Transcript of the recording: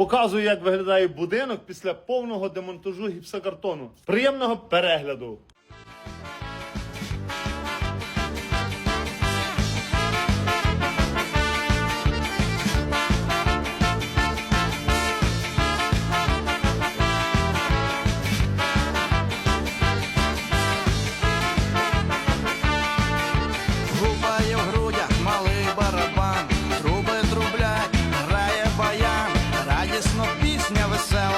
Показую, як виглядає будинок після повного демонтажу гіпсокартону. Приємного перегляду! never said.